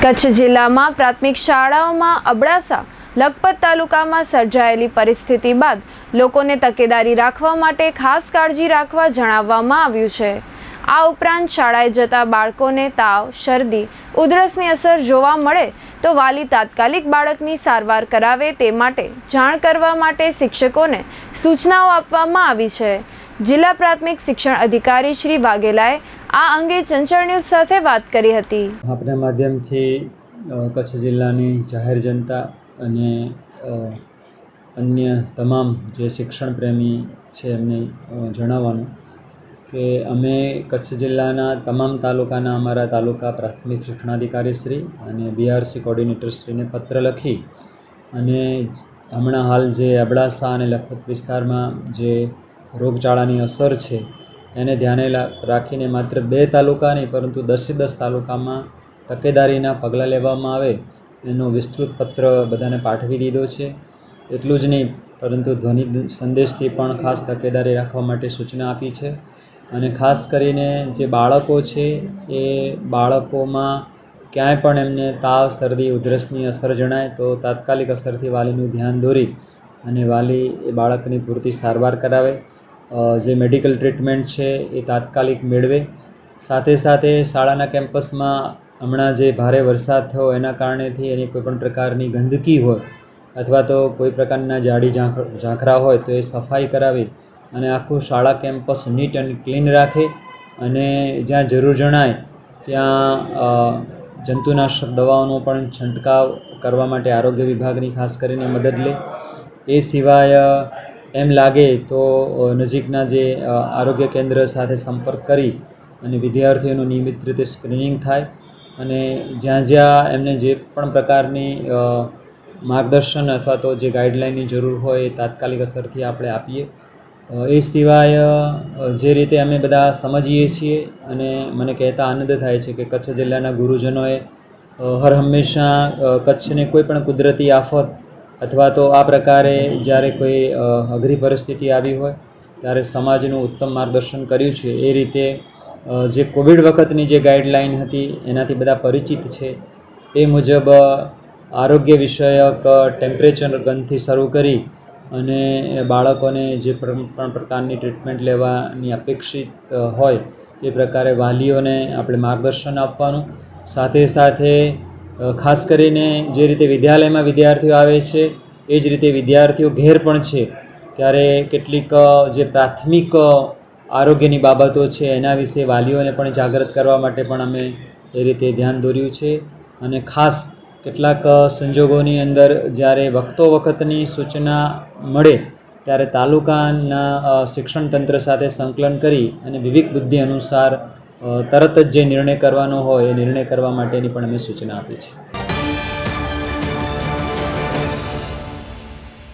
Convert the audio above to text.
કચ્છ જિલ્લામાં પ્રાથમિક શાળાઓમાં અબડાસા લખપત તાલુકામાં સર્જાયેલી પરિસ્થિતિ બાદ લોકોને તકેદારી રાખવા માટે ખાસ કાળજી રાખવા જણાવવામાં આવ્યું છે. આ ઉપરાંત શાળાએ જતા બાળકોને તાવ, શરદી, ઉધરસની અસર જોવા મળે તો વાલી તાત્કાલિક બાળકની સારવાર કરાવે તે માટે જાણ કરવા માટે શિક્ષકોને સૂચનાઓ આપવામાં આવી છે. જિલ્લા પ્રાથમિક શિક્ષણ અધિકારી શ્રી વાઘેલાએ આ અંગે ચંચળ ન્યૂઝ સાથે વાત કરી હતી. આપના માધ્યમથી કચ્છ જિલ્લાની જાહેર જનતા અને અન્ય તમામ જે શિક્ષણ પ્રેમી છે એમને જણાવવાનું કે અમે કચ્છ જિલ્લાના તમામ તાલુકાના અમારા તાલુકા પ્રાથમિક શિક્ષણાધિકારી શ્રી અને બીઆરસી કોર્ડિનેટર શ્રીને પત્ર લખી અને હમણાં હાલ જે અબડાસા અને લખપત વિસ્તારમાં જે રોગચાળાની અસર છે એને ધ્યાને રાખીને માત્ર બે તાલુકા નહીં, પરંતુ દસે દસ તાલુકામાં તકેદારીના પગલાં લેવામાં આવે, એનો વિસ્તૃત પત્ર બધાને પાઠવી દીધો છે. એટલું જ નહીં, પરંતુ ધ્વનિ સંદેશથી પણ ખાસ તકેદારી રાખવા માટે સૂચના આપી છે. અને ખાસ કરીને જે બાળકો છે, એ બાળકોમાં ક્યાંય પણ એમને તાવ, શરદી, ઉધરસની અસર જણાય, તો તાત્કાલિક અસરથી વાલીનું ધ્યાન દોરી અને વાલી એ બાળકની પૂરતી સારવાર કરાવે. જે મેડિકલ ટ્રીટમેન્ટ છે એ તાત્કાલિક મેળવે. સાથે સાથે શાળાના કેમ્પસમાં હમણાં જે ભારે વરસાદ થયો એના કારણેથી એની કોઈપણ પ્રકારની ગંદકી હોય અથવા તો કોઈ પ્રકારના જાડી ઝાંખ, ઝાંખરા હોય તો એ સફાઈ કરાવી અને આખું શાળા કેમ્પસ નીટ એન્ડ ક્લીન રાખે અને જ્યાં જરૂર જણાય ત્યાં જંતુનાશક દવાઓનો પણ છંટકાવ કરવા માટે આરોગ્ય વિભાગની ખાસ કરીને મદદ લે. એ સિવાય એમ લાગે તો નજીકના જે આરોગ્ય કેન્દ્ર સાથે સંપર્ક કરી અને વિદ્યાર્થીઓનું નિયમિત રીતે સ્ક્રીનિંગ થાય અને જ્યાં જ્યાં એમને જે પણ પ્રકારની માર્ગદર્શન અથવા તો જે ગાઈડલાઇનની જરૂર હોય એ તાત્કાલિક અસરથી આપણે આપીએ. એ સિવાય જે રીતે અમે બધા સમજીએ છીએ અને મને કહેતા આનંદ થાય છે કે કચ્છ જિલ્લાના ગુરુજનોએ હર હંમેશા કચ્છને કોઈ પણ કુદરતી આફત અથવા તો આ પ્રકારે જ્યારે કોઈ અઘરી પરિસ્થિતિ આવી હોય, ત્યારે સમાજનું ઉત્તમ માર્ગદર્શન કર્યું છે. એ રીતે જે કોવિડ વખતની જે ગાઈડલાઈન હતી, એનાથી બધા પરિચિત છે. એ મુજબ આરોગ્ય વિષયક ટેમ્પરેચર ગનથી શરૂ કરી અને બાળકોને જે પણ પ્રકારની ટ્રીટમેન્ટ લેવાની અપેક્ષિત હોય, એ પ્રકારે વાલીઓને આપણે માર્ગદર્શન આપવાનું. સાથે સાથે ખાસ કરીને જે રીતે વિદ્યાલયમાં વિદ્યાર્થીઓ આવે છે, એ જ રીતે વિદ્યાર્થીઓ ઘેર પણ છે. ત્યારે કેટલીક જે પ્રાથમિક આરોગ્યની બાબતો છે, એના વિશે વાલીઓને પણ જાગૃત કરવા માટે પણ અમે એ રીતે ધ્યાન દોર્યું છે. અને ખાસ કેટલાક સંજોગોની અંદર જ્યારે વખતો વખતની સૂચના મળે, ત્યારે તાલુકાના શિક્ષણ તંત્ર સાથે સંકલન કરી અને વિવેક બુદ્ધિ અનુસાર તરત જ જે નિર્ણય કરવાનો હોય એ નિર્ણય કરવા માટેની પણ અમે સૂચના આપી છે.